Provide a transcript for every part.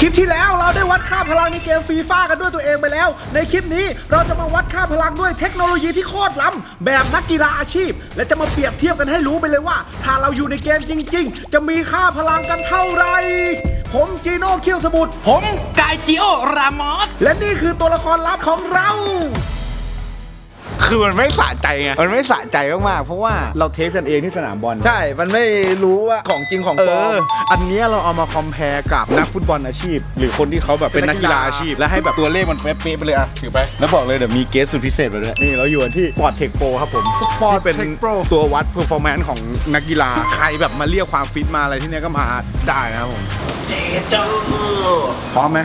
คลิปที่แล้วเราได้วัดค่าพลังในเกมฟีฟ่ากันด้วยตัวเองไปแล้ว ในคลิปนี้เราจะมาวัดค่าพลังด้วยเทคโนโลยีที่โคตรล้ำแบบนักกีฬาอาชีพ และจะมาเปรียบเทียบกันให้รู้ไปเลยว่า ถ้าเราอยู่ในเกมจริง ๆ จะมีค่าพลังกันเท่าไหร่ผมจีโน่เคียวสมุทรผมกายจิโอรามอสและนี่คือตัวละครลับของเรา คือมันไม่สะใจไง มันไม่สะใจมากๆ เพราะว่าเราเทสกันเองที่สนามบอล ใช่ มันไม่รู้ว่าของจริงของเอปลออม อันเนี้ยเราเอามาคอมเพลกับนักฟุตบอลอาชีพ หรือคนที่เขาแบบเป็นนักกีฬาอาชีพ และให้แบบตัวเลขมันเป๊ะๆไปเลยอะถือไป แล้วบอกเลยเดี๋ยวมีเกสสุดพิเศษมาด้วย นี่เราอยู่กันที่ปอร์ตเทคโปรครับผมปอร์ตเป็นตัววัดเพอร์ฟอร์แมนซ์ของนักกีฬา ใครแบบมาเรียกความฟิตมาอะไรที่เนี้ยก็มาได้นะครับผมเจเจอพร้อมไหม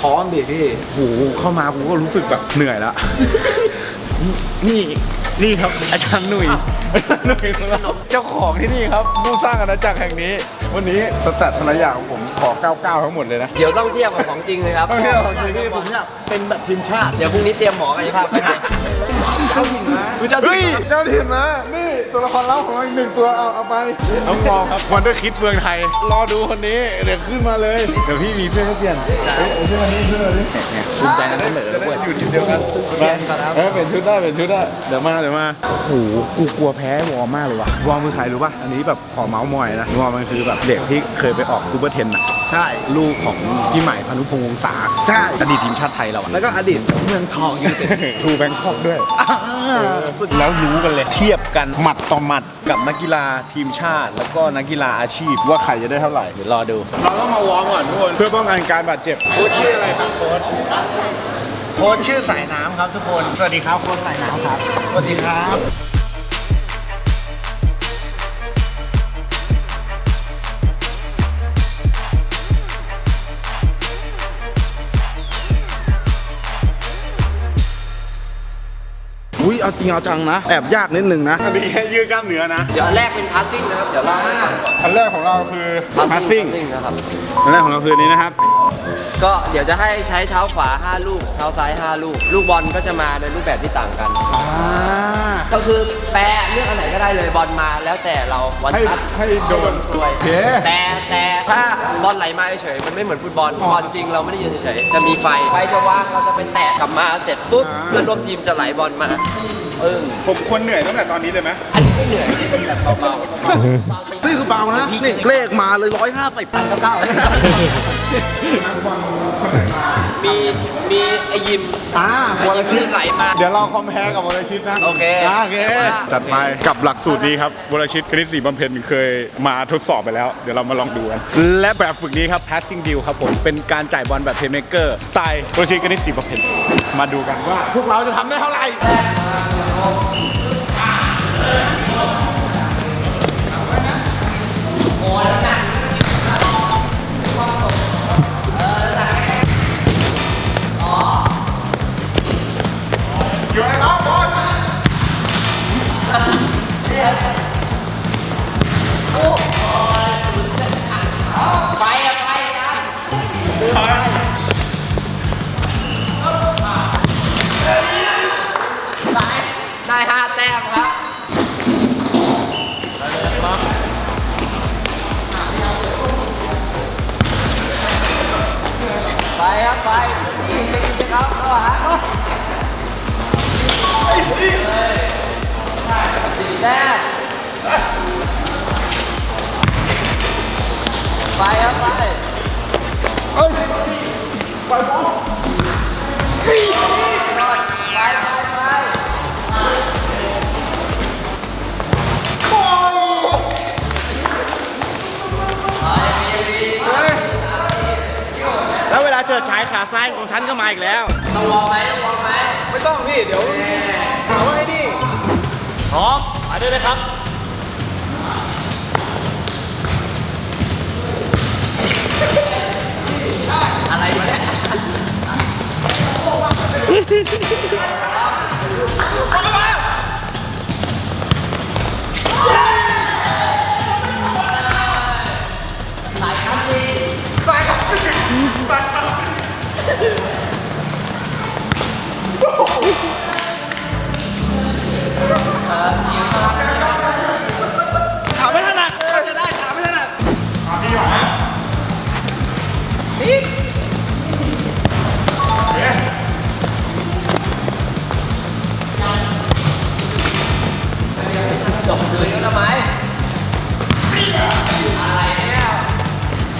พร้อมดิพี่โหเข้ามากูก็รู้สึกแบบเหนื่อยแล้ว นี่นี่ครับอาจารย์หนุ่ยอาจารย์หนุ่ยของเราเจ้าของที่นี่ครับผู้สร้างอาณาจักรแห่งนี้ วันนี้สแตทภรรยาของผมขอ 99 ทั้งหมดเลยนะ เดี๋ยวต้องเทียบกับของจริงเลยครับต้องเที่ยวของจริงที่ผมอยากเป็นแบบทีมชาติ เดี๋ยวพรุ่งนี้เตรียมหมอกายภาพไปให้เฮ้ยเจ้าถิ่นนะนี่ ตัวละครลับของเราอีกหนึ่งตัวเอาเอาไปน้องมองครับวันเดอร์คิดเมืองไทย รอดูคนนี้ เดี๋ยวขึ้นมาเลย เดี๋ยวพี่มีเพื่อนให้เปลี่ยนเฮ้ยเอาเพื่อนมานี่เพื่อนมานี่ภูมิใจนะเหนือแล้วอยู่ทีมเดียวกันเออเปลี่ยนชุดได้เปลี่ยนชุดได้ เดี๋ยวมาเดี๋ยวมาโอ้โหกูกลัวแพ้วอร์มากเลยว่ะ วอร์มคือใครรู้ป่ะ อันนี้แบบขอเมาส์มอยนะ วอร์มมันคือแบบเด็กที่เคยไปออกซูเปอร์เทนอะใช่ ลูกของพี่ใหม่พานุพงษ์วงศาใช่ อดีตทีมชาติไทยเราอะแล้วก็อดีตเมืองทองยูไนเต็ดทูแบงคอกด้วย แล้วรู้กันเลยเทียบกันหมัดต่อหมัดกับนักกีฬาทีมชาติ แล้วก็นักกีฬาอาชีพว่าใครจะได้เท่าไหร่เดี๋ยวรอดู เราต้องมาวอร์มก่อนทุกคนเพื่อป้องกันการบาดเจ็บ โค้ชชื่ออะไรครับโค้ชโค้ชชื่อสายน้ำครับทุกคน สวัสดีครับโค้ชสายน้ำครับ สวัสดีครับ อุ้ยเอาจริงเอาจังนะ แอบยากนิดนึงนะ อันนี้แค่ยืดกล้ามเนื้อนะ เดี๋ยวอันแรกเป็นพาสซิ่งนะครับ เดี๋ยวเล่าให้ฟังก่อนอันแรกของเราคือ passing นะครับ อันแรกของเราคืออันนี้นะครับ ก็เดี๋ยวจะให้ใช้เท้าขวา 5 ลูก เท้าซ้าย 5 ลูก ลูกบอลก็จะมาในรูปแบบที่ต่างกัน อ่า ก็คือแปรเลือกอันไหนก็ได้เลยบอลมาแล้วแต่เราวันให้ทัดให้โดนกลวยโอเค แต่แต่ถ้าบอลไหลมาเฉยๆมันไม่เหมือนฟุตบอลบอลจริงเราไม่ได้ยืนเฉยๆจะมีไฟไฟจะว่างเราจะไปแตะกลับมาเสร็จปุ๊บอ่าเพื่อนร่วมทีมจะไหลบอลมา ปึ้งผมควรเหนื่อยตั้งแต่ตอนนี้เลยไหมอันนี้ไม่เหนื่อยนี่เป็นแบบเบาๆนี่คือเบานะนี่เลขมาเลยร้อยห้าสิบก็เก้า มีมีไอยิมอ่าไอยิมที่ไหลมา เดี๋ยวเราคอมเพลกับวรชิตนะโอเคาโอเคจัดไปกับหลักสูตรนี้ครับวรชิตคณิตศรีบำเพ็ญเคยมาทดสอบไปแล้ว เดี๋ยวเรามาลองดูกัน และแบบฝึกนี้ครับ passing deal ครับผม เป็นการจ่ายบอลแบบ playmaker สไตล์วรชิตคณิตศรีบำเพ็ญมาดูกันว่า พวกเราจะทำได้เท่าไหร่อยู่ ไหนครับบอลไปอะไปนะไปได้ห้าแต้มครับไปครับไปนี่จะกินจะเขาเข้าหาเขา แต้มไปครับไปไปไป แล้วเวลาเจอชายขาซ้ายของฉันก็มาอีกแล้ว ต้องวอร์มไหมต้องวอร์มไหมไม่ต้องพี่ เดี๋ยวถามว่าไอ้นี่พร้อมมาด้วยนะครับอะไรวะเนี่ยส ขาไม่ถนัดเขาจะได้ขาไม่ถนัดขาพี่หวานี่จบเลยทำไมอะไรเนี่ย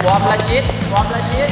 วอร์มละชิดวอร์มละชิด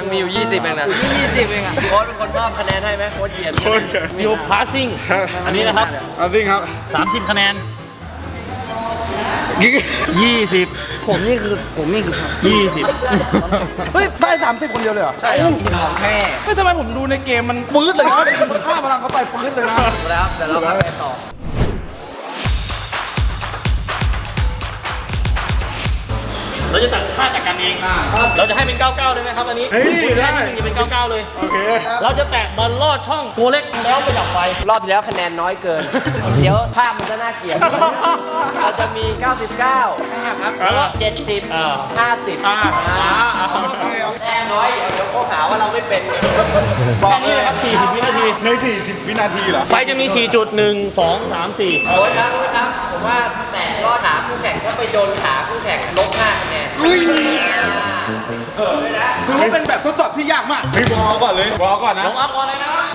สิบพลังมีอยู่ 20เองนะ20เองอะ โค้ชเป็นคนมอบคะแนนให้ไหมโค้ชเหยียดโคตรเกินนิวพาสซิ่งอันนี้นะครับ เอาจริงครับ30 คะแนน 20 ผมนี่คือผมนี่คือ20 เฮ้ย ได้สามสิบคนเดียวเลยเหรอใช่ครับของแท้เฮ้ยทำไมผมดูในเกมมันปื๊ดเลยนะมันฆ่าพลังเขาไปปื๊ดเลยนะ แล้วเดี๋ยวเรามาไปต่อ เราจะตัดค่าจากกันเอง เราจะให้เป็น 99ได้ไหมครับอันนี้เฮ้ยคุณได้ให้ที่หนึ่งจะเป็น 99 เลย โอเคเราจะแตะบอลลอดช่องตัวเล็กแล้วไปดับไฟ รอบที่แล้วคะแนนน้อยเกิน เดี๋ยวภาพมันจะน่าเกลียด เราจะมี 99แล้ว70 อ่า 50อ่าอ่าอ่าโอเคแต้มน้อยเดี๋ยวเขาหาว่าเราไม่เป็นแค่นี้นะครับ40วินาที ใน 40 วินาทีเหรอ ไฟจะมี 4 จุด 1 2 3 4โค้ชครับโค้ชครับ ผมว่าแตะลอดขาคู่แข่งถ้าไปโดนขาคู่แข่งลบ5คะแนนเออเลยนะถือว่าเป็นแบบทดสอบที่ยากมากเฮ้ยบอกก่อนเลยบอกก่อนนะ ลงอัพก่อนเลยนะครับ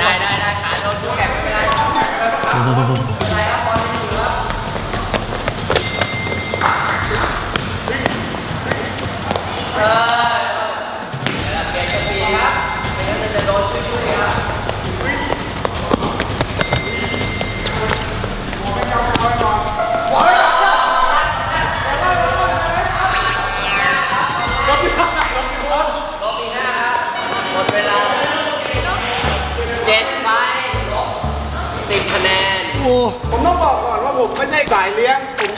ได้ได้ได้ขาโดนคู่แข่งไม่เป็นไร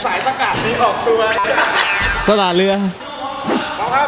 สายประกาศมีออกตัวตลาดเรือเอาครับ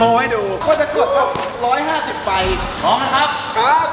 โชว์ให้ดูก็จะกดแบบร้อยห้าสิบไปพร้อมนะครับ ครับ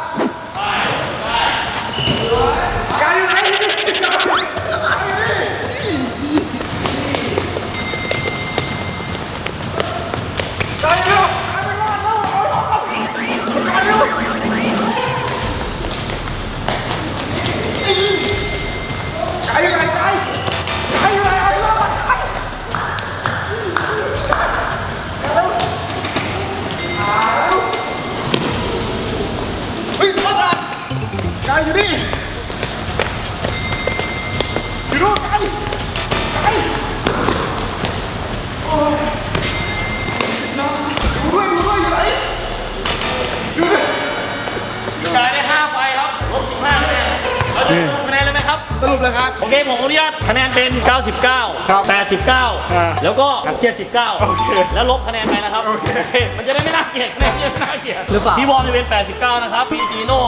แล้วก็79โอเคแล้วลบคะแนนไปนะครับโอเคมันจะได้ไม่น่าเกลียดคะแนนจะไม่น่าเกลียดหรือเปล่า พี่วอร์มจะเป็น 89 นะครับ พี่จีโน่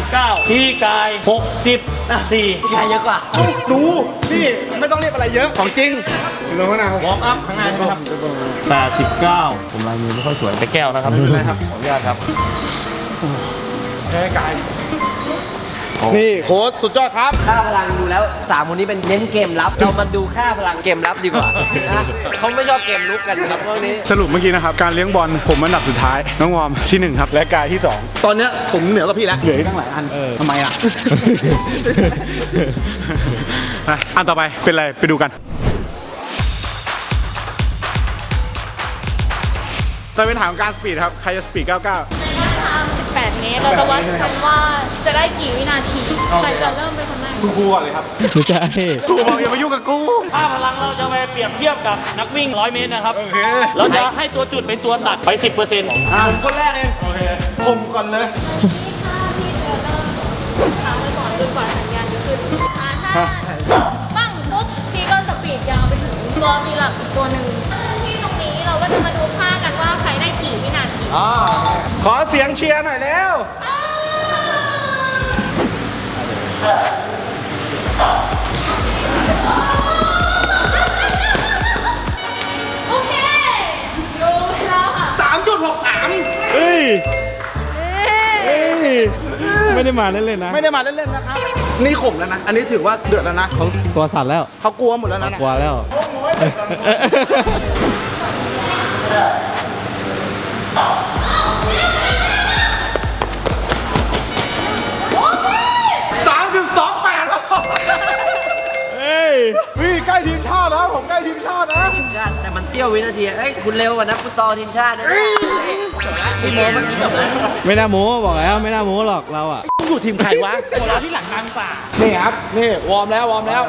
59 พี่กาย 60อะ4พี่ใครเยอะกว่าดูนี่ไม่ต้องเรียกอะไรเยอะของจริงลงมะนาววอร์มอัพข้างหน้าใช่ไหมครับ 89 ผมลายมือไม่ค่อยสวยแต่แก้วนะครับไม่เป็นไรครับขออนุญาตครับ นี่โค้ดสุดยอดครับ ค่าพลังดูแล้วสามคนนี้เป็นเน้นเกมรับ เรามาดูค่าพลังเกมรับดีกว่านะเขาไม่ชอบเกมลุกกันครับพวกนี้สรุปเมื่อกี้นะครับ การเลี้ยงบอลผมอันดับสุดท้าย น้องวอร์มที่หนึ่งครับ และกายที่สองตอนเนี้ยผมเหนือกว่าพี่แล้วเหลืออีกตั้งหลายอันทำไมอะอะอันต่อไปเป็นอะไรไปดูกัน จะเป็นถามการสปีดครับ ใครจะสปีด 99 ระยะทาง18เมตร เราจะวัดกันว่าจะได้กี่วินาทีใครจะเริ่มเป็นคนแรกคุณครูก่อนเลยครับไม่ใช่ครูบอกอย่ามายุ่งกับกูค่าพลังเราจะไปเปรียบเทียบกับนักวิ่ง 100 เมตรนะครับ โอเค เราจะให้ตัวจุดเป็นตัวตัดไป 10%อะผมคนแรกเองโอเคผมก่อนเลยค้างไว้ก่อนจนกว่าสัญญาณจะขึ้นอ่าถ้าปั้งปุ๊บพี่ก็สปีดยาวไปถึงตัวมีหลักอีกตัวหนึ่งที่ตรงนี้เราก็จะมาดู ขอเสียงเชียร์หน่อยแล้วโอเคดูเวลาค่ะเฮ้ยเฮ้ย ไม่ได้มาเล่นๆนะ ไม่ได้มาเล่นๆนะครับ นี่ข่มแล้วนะ อันนี้ถือว่าเดือดแล้วนะเขาตัวสั่นแล้ว เขากลัวหมดแล้วนะกลัวแล้ว สามจุดสองแปดครับเฮ้ยพี่ใกล้ทีมชาติแล้วผมใกล้ทีมชาตินะ ทีมชาติแต่มันเตี้ยววินาทีเอ้ยคุณเร็วกว่านักฟุตซอลทีมชาตินะจบแล้วพี่โมเมื่อกี้จบแล้วไม่น่าโม้บอกแล้วไม่น่าโม้หรอกเราอะอยู่ทีมใครวะคนเราที่หลังกลางป่านี่ครับ นี่ วอร์มแล้ว วอร์มแล้ว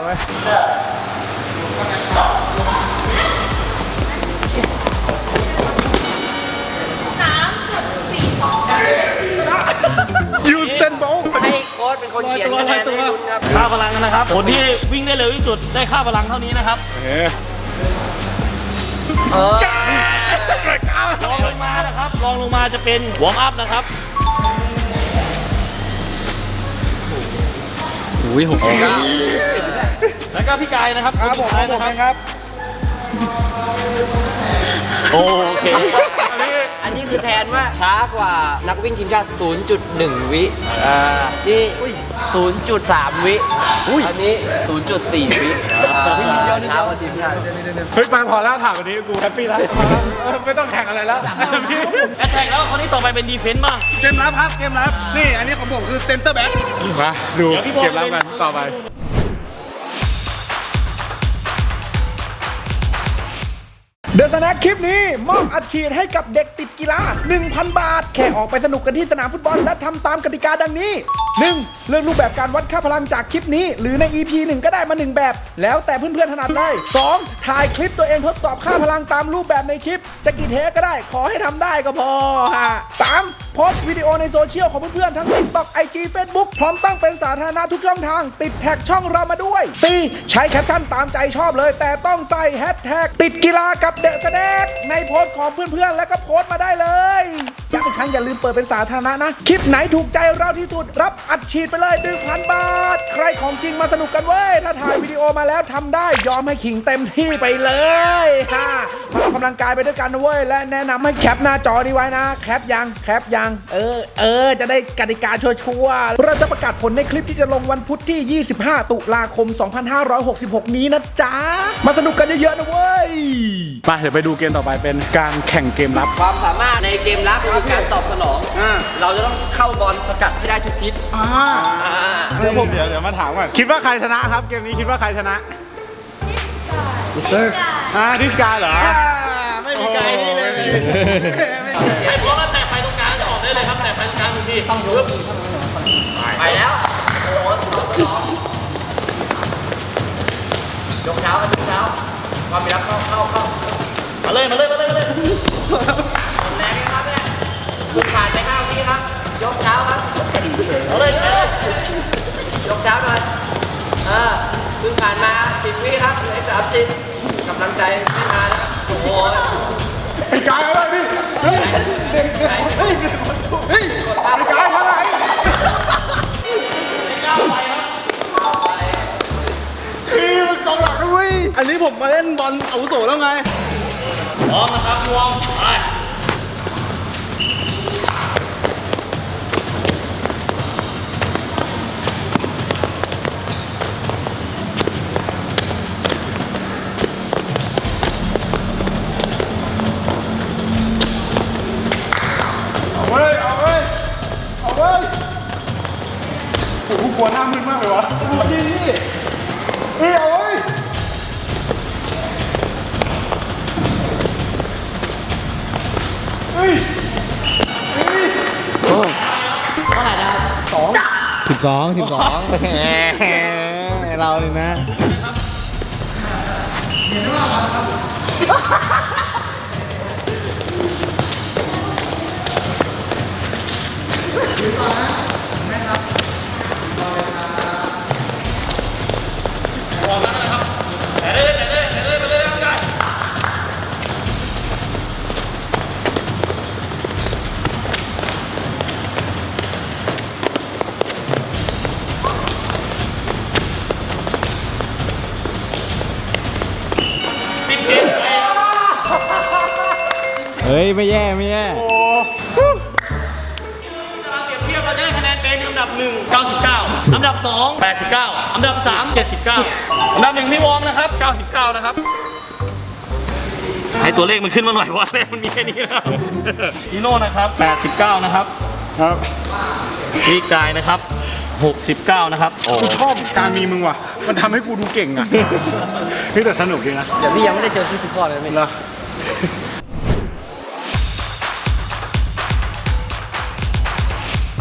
ให้โค้ชเป็นคนเขียนคะแนนให้คุณครับ ค่าพลังนะครับ คนที่วิ่งได้เร็วที่สุดได้ค่าพลังเท่านี้นะครับเออลองลงมานะครับลองลงมาจะเป็นวอร์มอัพนะครับอุ้ยหกสิบเก้าแล้วก็พี่กายนะครับครับผมนสุดท้ายผมนะเองครับ โอเค อันนี้คือแทนว่าช้ากว่านักวิ่งทีมชาติ 0.1 วิอ่านี่ 0.3 วิอันนี้ 0.4 วิอ่าช้ากว่าทีมชาติ เฮ้ยไปพอแล้วถามวันนี้กูแฮปปี้แล้วเออไม่ต้องแข่งอะไรแล้วพี่แอตแทกแล้วคนนี้ต่อไปเป็นดีเฟนต์บ้าง เกมรับครับ เกมรับ นี่อันนี้ของผมคือเซนเตอร์แบ็คมาดูเดี๋ยวพี่บอล เก็บรับกันต่อไป เดอะสแน็คคลิปนี้มอบอัดฉีดให้กับเด็กติดกีฬา 1,000 บาท แค่ออกไปสนุกกันที่สนามฟุตบอล และทำตามกติกาดังนี้ 1. เลือกรูปแบบการวัดค่าพลังจากคลิปนี้ หรือใน EP 1 ก็ได้มา 1 แบบ แล้วแต่เพื่อนๆถนัดเลย 2. ถ่ายคลิปตัวเองทดสอบค่าพลังตามรูปแบบในคลิป จะกี่เทคก็ได้ขอให้ทำได้ก็พอฮะ 3. โพสต์วิดีโอในโซเชียลของเพื่อนๆทั้ง TikTok IG Facebook พร้อมตั้งเป็นสาธารณะทุกช่องทาง ติดแท็กช่องเรามาด้วย 4. ใช้แคปชั่นตามใจชอบเลย แต่ต้องใส่แฮชแท็กติดกีฬากับเดอะแน็คในโพสต์ของเพื่อนๆ แล้วก็โพสต์มาได้เลยย้ำอีกครั้งอย่าลืมเปิดเป็นสาธารณะนะ คลิปไหนถูกใจเราที่สุดรับอัดฉีดไปเลย1,000 บาท ใครของจริงมาสนุกกันเว้ย ถ้าถ่ายวิดีโอมาแล้วทำได้ยอมให้ขิงเต็มที่ไปเลยฮ่ามาออกกำลังกายไปด้วยกันนะเว้ย และแนะนำให้แคปหน้าจอนี้ไว้นะ แคปยังแคปยัง เออ เออ จะได้กติกาชัวร์ๆเราจะประกาศผลในคลิปที่จะลงวันพุธที่ 25 ตุลาคม 2566 นี้นะจ๊ะ มาสนุกกันเยอะๆนะเว้ยมาเดี๋ยวไปดูเกมต่อไปเป็นการแข่งเกมรับ ความสามารถในเกมรับคือการตอบสนอง เราจะต้องเข้าบอลสกัดให้ได้ทุกทิศอ่าเดี๋ยวผมเดี๋ยวเดี๋ยวมาถามก่อนคิดว่าใครชนะครับ เกมนี้คิดว่าใครชนะอ่าดิสกายเหรอไม่มีไกลนี่เลยใครพร้อมแล้วแตะไฟตรงกลางจะออกได้เลยครับแตะไฟตรงกลางหนึ่งทีต้องยุบไปแล้วโอ้โหตอบสนองยกเท้าครับยกเท้าความมีรับเข้าเข้าเข้า มาเลยมาเลยมาเลยมาเลยแรงครับเนี่ยคุณผ่านไปห้าวิครับ ยกเท้าครับมาเลยเาเลยยกเท้าหน่อยเออคุณผ่านมาสิบวิครับเหลือสามสิบกำลังใจไม่มานะครับโอ้โหไอ้กายอะไรนี่เฮ้ยเฮ้ยเฮ้ยไอ้กายอะไรพี่มันกองหลังด้วยอันนี้ผมมาเล่นบอลอาวุโสแล้วไง พร้อมนะครับรวมไป สองสิบสองเราเลยนะ 2 89 อันดับ 3 79 อันดับหนึ่งพี่วอร์มนะครับ 99 นะครับ ให้ตัวเลขมันขึ้นมาหน่อยเพราะว่าเลขมันมีแค่นี้นะครับฮีโน่นะครับ 89 นะครับ ครับพี่กายนะครับ 69 นะครับโอ้กูชอบการมีมึงว่ะ มันทำให้กูดูเก่งอะ นี่แต่สนุกดีนะ เดี๋ยวพี่ยังไม่ได้เจอฟิสิกอลเลยไม่เ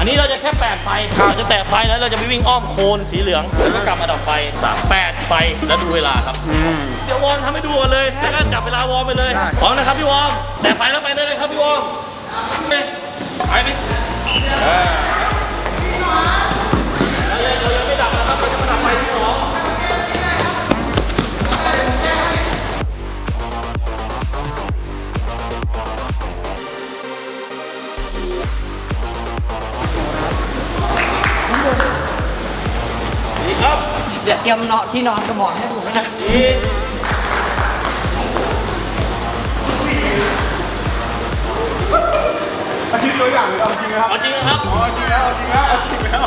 ออันนี้เราจะแค่8ไฟเราจะแตะไฟแล้วเราจะไปวิ่งอ้อมโคนสีเหลืองแล้วก็กลับมาดับไฟสามแปดไฟแล้วดูเวลาครับ เดี๋ยววอร์มทำให้ดูก่อนเลยแล้วก็จับเวลาวอร์มไปเลยพร้อมนะครับพี่วอร์มแต่ไฟแล้วไปได้เลยครับพี่วอร์มไปไป ครับเดี๋ยวเตรียมนอนที่นอนกระหมอนให้ผมนะดีอาชีพตัวอย่างหรือเอาจริงนะครับเอาจริงนะครับเอาจริงแล้วเอาจริงแล้วเอาจริงแล้ว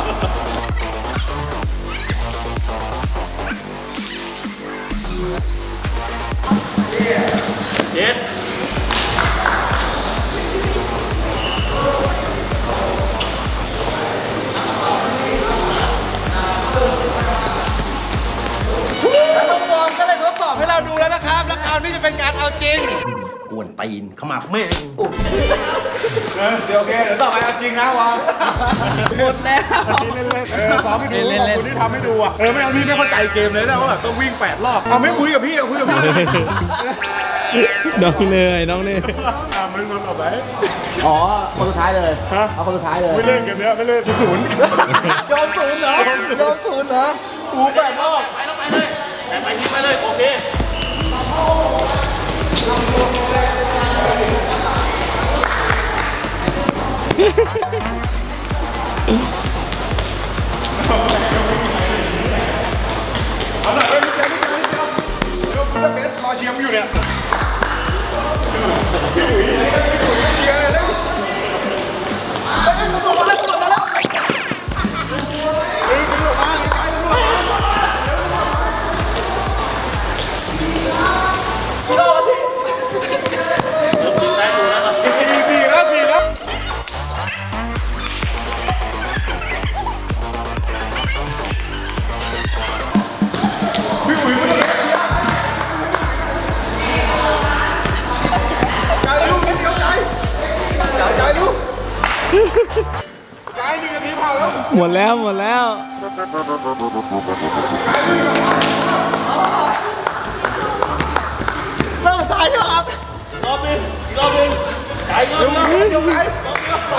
เจ็ด นะครับแล้วคราวนี้จะเป็นการเอาจริงเออเดี๋ยวโอเคเดี๋ยวต่อไปเอาจริงนะวางหมดแล้วเล่นเล่นๆเออซ้อมให้ดูขอบคุณที่ทำให้ดูอะเออไม่เอาพี่ไม่เข้าใจเกมเลยนะว่าแบบต้องวิ่งแปดรอบเอาไม่คุยกับพี่เอาคุยกับพี่น้องเนยน้องเนยอะมึงมึงเอาไปอ๋อ คนสุดท้ายเลยฮะเอาคนสุดท้ายเลยไม่เล่นเกมเนี้ยไม่เล่นศูนย์โดนศูนย์เหรอโดนศูนย์เหรอกูแปดรอบไปแล้วไปเลยแต่ไปที่ไปเลยโอเค เอาหน่อยเว้ยพี่เจ้าพี่เจ้าพี่เจ้าเดี๋ยวเบสรอเชียร์มึงอยู่เนี่ยพี่หลุยพี่หลุยเชียร์เลยนะ อแล้วหมดแล้วหมดแล้วรอบหนึงอีกรอบนึงใจเย็นนะเดี๋ยวไงไป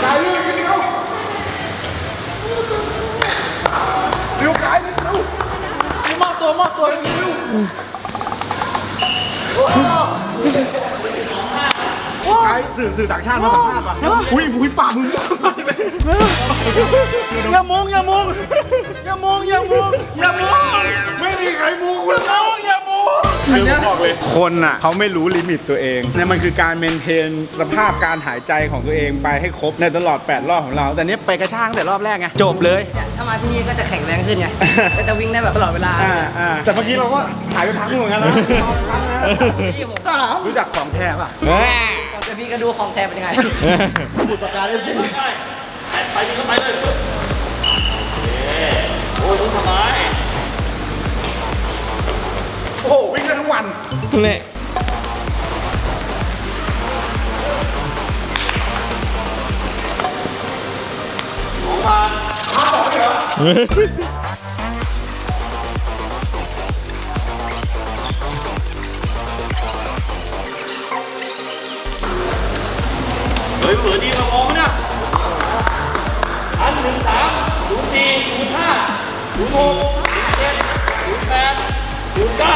ไกายลูกนิดเดียวเร็วไกายเร็วมอบตัวมอบตัวเร็วายสื่อสื่อต่างชาติมาสัมภาษณ์ป่ะอุ้ยอุ้ยปากมึงอย่ามงอย่ามงอย่ามงอย่ามงอย่ามงไม่มีใครมูกูแล้วอย่ามูคือผมบอกเลยคนอะเขาไม่รู้ลิมิตตัวเองเนี่ยมันคือการเมนเทนสภาพการหายใจของตัวเองไปให้ครบในตลอด 8 รอบของเรา แต่เนี้ยไปกระช่างแต่รอบแรกไงจบเลยถ้ามาที่นี่ก็จะแข็งแรงขึ้นไงก็จะวิ่งได้แบบตลอดเวลาอ่าอ่าแต่เมื่อกี้เราก็หายไปพักหนึงเหมือนกันนะพี่ผมรู้จักของแท้ป่ะ ก่อนจะพี่ก็ดูของแทนเป็นยังไงบุตรประการเล่นสิได้ไปยิงเข้าไปเลยโอ้ยสบายโอ้โหวิ่งได้ทั้งวันเนี่ยเฮ้ยเหมือ นดีเรามองนะอันหนึ่งสามศูนย์สี่ศูนย์ห้าศูนย์หกศูนย์เจ็ดศูนย์แปดศูนย์เก้า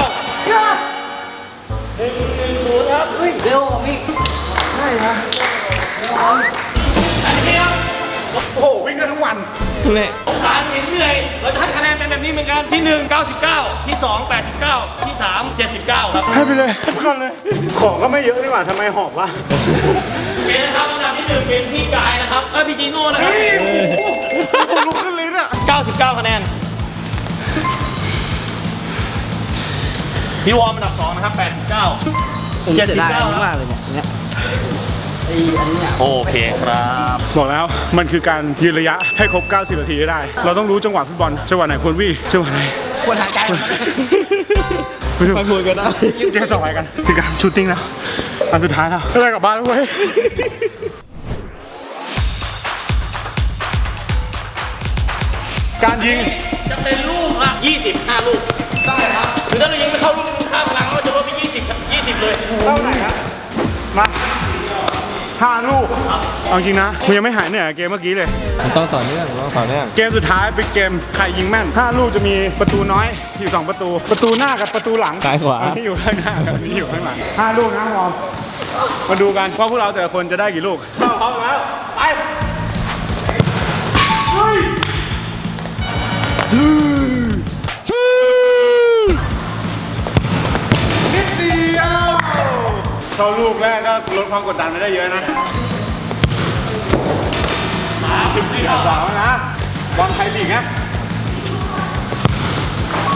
หนึ่งหนึ่งศูนย์ครับเฮ้ยเร็วกว่าพี่อันนี้ครับโอ้โหวิ่งได้ทั้งวันเนี่ยสงสารเห็นเหนื่อยเราจะให้คะแนนเป็นแบบนี้เหมือนกันที่ 1 99 ที่ 2 89 ที่ 3 79 ครับให้ไปเลยทุกคนเลย ของก็ไม่เยอะนี่หว่าทำไมหอบวะเป็นนะครับ อันดับที่1เป็นพี่กายนะครับเอ้ยพี่จีโน่นะครับผมลุกขึ้นลิ้นอะ99คะแนน พี่วอร์มอันดับ2นะครับ89ผมเสียดายอันนี้มากเลยเนี่ยเนี่ยไออันนี้อะโอเคครับ บอกแล้วมันคือการยืนระยะให้ครบ 90 นาทีให้ได้ เราต้องรู้จังหวะฟุตบอล จังหวะไหนควรวิ่งจังหวะไหนควรหายใจไปดูไปพูดกันนะเกมต่อไปกันคือการชูตติ้งแล้วอันสุดท้ายแล้วได้กลับบ้านแล้วเว้ย การยิง จะเป็นลูกละ20 5ลูก ได้ครับคือถ้าเรายิงไม่เข้าลูกข้ามพลังเราจะลดไป20ครับ20 เลย เท่าไหร่ครับ มาห้าลูก เอาจริงนะมึงยังไม่หายเหนื่อยกับเกมเมื่อกี้เลย มันต้องต่อเนื่องต้องต่อเนื่อง เกมสุดท้ายเป็นเกมใครยิงแม่น 5 ลูกจะมีประตูน้อยอยู่2ประตู ประตูหน้ากับประตูหลังซ้ายขวา อันที่อยู่ข้างหน้ากับอันที่อยู่ข้างหลัง5ลูกนะวอร์มมาดูกันว่าพวกเราแต่ละคนจะได้กี่ลูกพร้อมแล้ว ไป ซื้อซื้นิดเดียวเข้าลูกแรกก็ลดความกดดันไปได้เยอะนะสาวนะบอลไทยลีกนะ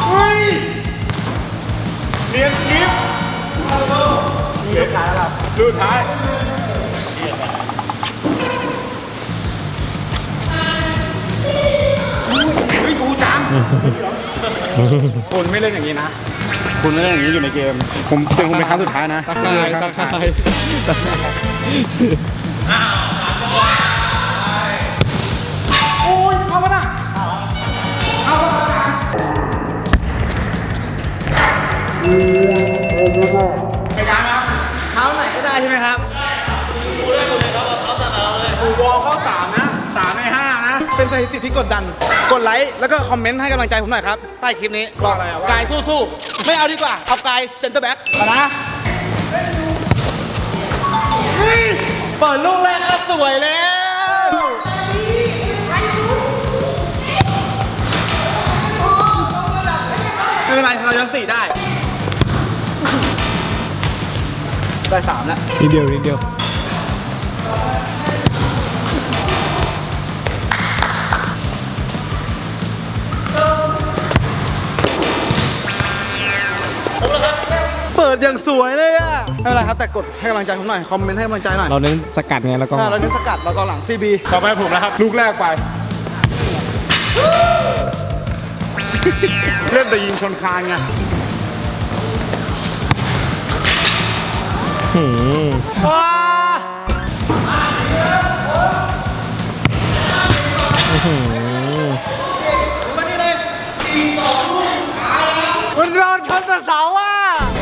เฮ้ยเรียนคลิปเรียนท้ายแล้วลูกท้าย กูจัง คุณไม่เล่นอย่างนี้นะ คุณไม่เล่นอย่างนี้อยู่ในเกม ผมเป็นคุณเป็นครั้งสุดท้ายนะตะไคร้ตะไคร้โอ้ยเข้ามาน่ะเข้ามาน่ะเท้าไหนก็ได้ใช่ไหมครับกูวอลเข้าสามนะสามในห้านะเป็น สถิติที่กดดัน กดไลค์แล้วก็คอมเมนต์ให้กำลังใจผมหน่อยครับใต้คลิปนี้ว่าอะไรอะว่ากายสู้ๆไม่เอาดีกว่า เอากายเซนเตอร์แบ็กมานะเปิดลูกแรกก็สวยแล้วไม่เป็นไรเรายังสี่ได้ ได้สามแล้วนิดเดียวนิดเดียว ปิดอย่างสวยเลยอะไม่เป็นไรครับแต่กดให้กำลังใจผมหน่อยคอมเมนต์ให้กำลังใจหน่อยเราเน้นสกัดไงแล้วก็ อ่าเราเน้นสกัดแล้วก็หลัง CB ต่อไปผมนะครับ ลูกแรกไป เล่นแต่ยิงชนคานไงหืม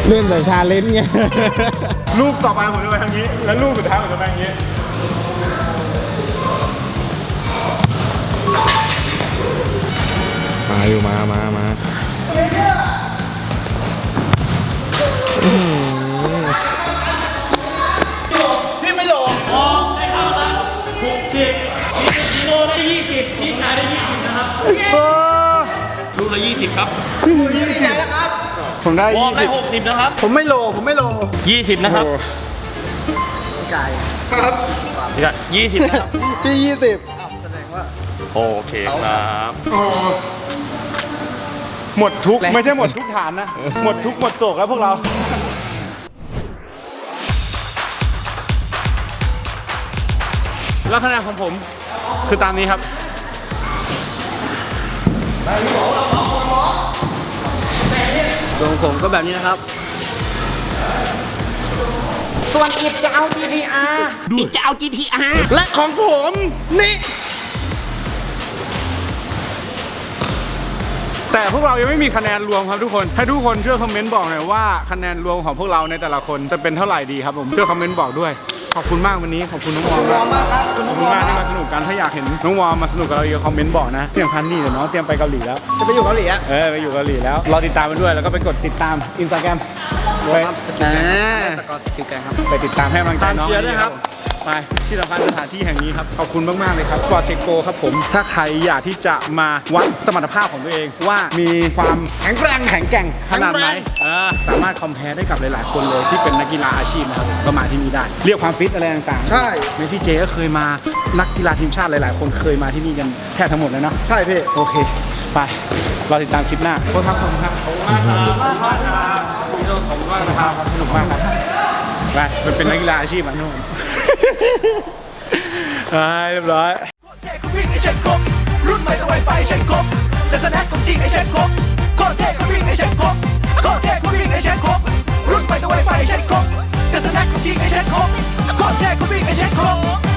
เล่นแต่ชาเลนจ์ไงรูปต่อไปผมจะไปทางนี้ แล้วลูปสุดท้ายผมจะไปทางนี้มาอยู่มามามาพี่ไม่หลงมองได้ข่าวละหกสิบพี่กิโลได้ยี่สิบพี่ขายได้ยี่สิบนะครับลูกละยี่สิบครับ ผมได้วอร์มได้20 60 นะครับ ผมไม่โล ผมไม่โล20 นะครับโอ้นี่ก็20 นะครับ พี่ยี่สิบโอเคครับ หมดทุก ไม่ใช่หมดทุกฐานนะ หมดทุกหมดโศกแล้วพวกเราแล้วคะแนนของผมคือตามนี้ครับ ส่วนผมก็แบบนี้นะครับ ส่วนอิดจะเอา GTR อิดจะเอา GTR และของผมนี่ แต่พวกเรายังไม่มีคะแนนรวมครับทุกคน ให้ทุกคนช่วยคอมเมนต์บอกหน่อยว่าคะแนนรวมของพวกเราในแต่ละคนจะเป็นเท่าไหร่ดีครับผมช่วยคอมเมนต์บอกด้วย ขอบคุณมากวันนี้ขอบคุณน้องวอร์มมากครับขอบคุณมากที่มาสนุกกันถ้าอยากเห็นน้องวอร์มมาสนุกกับเราเยอะคอมเมนต์บอกนะที่สำคัญนี่เดี๋ยวน้องเตรียมไปเกาหลีแล้วจะไปอยู่เกาหลีอะเออไปอยู่เกาหลีแล้วรอติดตามกันด้วยแล้วก็ไปกดติดตามอินสตาแกรมไปครับสกิลแกงสกอร์สกิลแกงครับไปติดตามให้กำลังใจน้องตามเชียร์ด้วยครับ ไปที่สำคัญสถานที่แห่งนี้ครับ ขอบคุณมาก ๆ เลยครับกอเทโกครับผม ถ้าใครอยากที่จะมาวัดสมรรถภาพของตัวเอง ว่ามีความแข็งแกร่งแข็งแกร่งขนาดไหนเออสามารถคอมเพลได้กับหลาย ๆ คนเลยที่เป็นนักกีฬาอาชีพนะครับก็มาที่นี่ได้ เรียกความฟิตอะไรต่างๆใช่ เมสซี่เจก็เคยมานักกีฬาทีมชาติหลาย ๆ คนเคยมาที่นี่กันแทบทั้งหมดเลยเนาะใช่พี่ โอเค ไปรอติดตามคลิปหน้าโค้ชครับขอบคุณครับขอบคุณมากครับขอบคุณมากครับขอบคุณมากนะครับสนุกมากครับไปมันเป็นนักกีฬาอาชีพอะนุ่ม อ่าเรียบร้อยรุ่นใหต้อไวไฟเช็คครบแต่สแน็คของจริงให้เช็คครบก็เท็กก็วิ่งไอ้เช่ก็ครบ